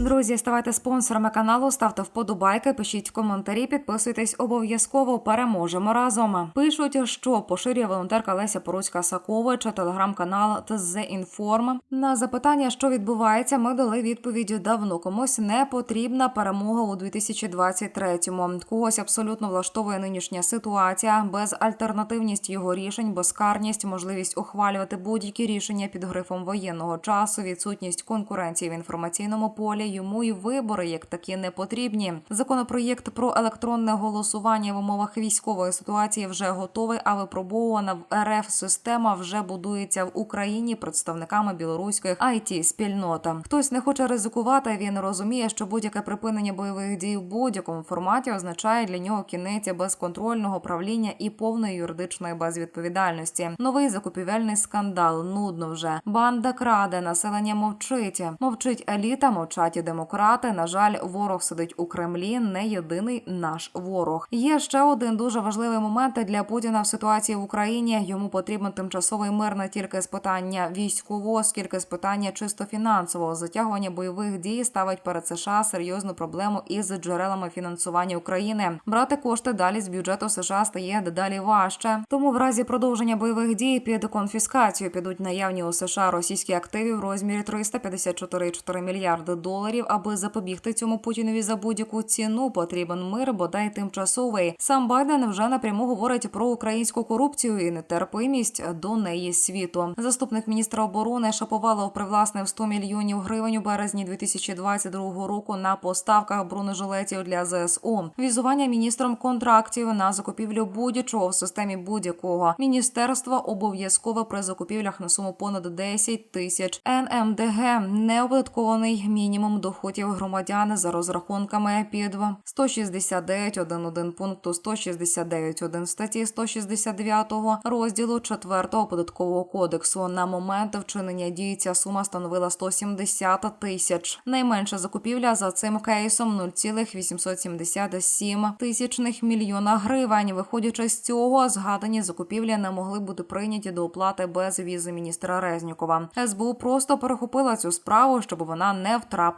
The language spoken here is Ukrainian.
Друзі, ставайте спонсорами каналу, ставте вподобайки, пишіть в коментарі, підписуйтесь обов'язково. Переможемо разом. Пишуть, що поширює волонтерка Леся Поруцька Сакович, телеграм-канал Інформ. На запитання, що відбувається, ми дали відповідь давно. Комусь не потрібна перемога у 2023-му. Когось абсолютно влаштовує нинішня ситуація, безальтернативність його рішень, безкарність, можливість ухвалювати будь-які рішення під грифом воєнного часу, відсутність конкуренції в інформаційному полі. Йому і вибори як такі не потрібні. Законопроєкт про електронне голосування в умовах військової ситуації вже готовий, а випробовувана в РФ система вже будується в Україні представниками білоруської it спільноти. Хтось не хоче ризикувати. Він розуміє, що будь-яке припинення бойових дій в будь-якому форматі означає для нього кінець безконтрольного правління і повної юридичної безвідповідальності. Новий закупівельний скандал. Нудно вже банда краде, населення мовчить. Мовчить еліта, мовчать і демократи. На жаль, ворог сидить у Кремлі. Не єдиний наш ворог. Є ще один дуже важливий момент для Путіна в ситуації в Україні. Йому потрібен тимчасовий мир не тільки з питання військового, скільки з питання чисто фінансового. Затягування бойових дій ставить перед США серйозну проблему із джерелами фінансування України. Брати кошти далі з бюджету США стає дедалі важче. Тому в разі продовження бойових дій під конфіскацію підуть наявні у США російські активи в розмірі 354,4 мільярди доларів. Аби запобігти цьому Путінові за будь-яку ціну, потрібен мир, бодай тимчасовий. Сам Байден вже напряму говорить про українську корупцію і нетерпимість до неї світу. Заступник міністра оборони Шаповалов привласнив 100 мільйонів гривень у березні 2022 року на поставках бронежилетів для ЗСУ. Візування міністром контрактів на закупівлю будь-чого в системі будь-якого міністерства обов'язково при закупівлях на суму понад 10 тисяч НМДГ неоподаткований мінімум доходів громадян за розрахунками під 169.1.1 пункту 169.1 статті 169 розділу 4 податкового кодексу. На момент вчинення дій ця сума становила 170 тисяч. Найменша закупівля за цим кейсом 0,877 тисячних мільйона гривень. Виходячи з цього, згадані закупівлі не могли бути прийняті до оплати без візи міністра Резнікова. СБУ просто перехопила цю справу, щоб вона не втрапила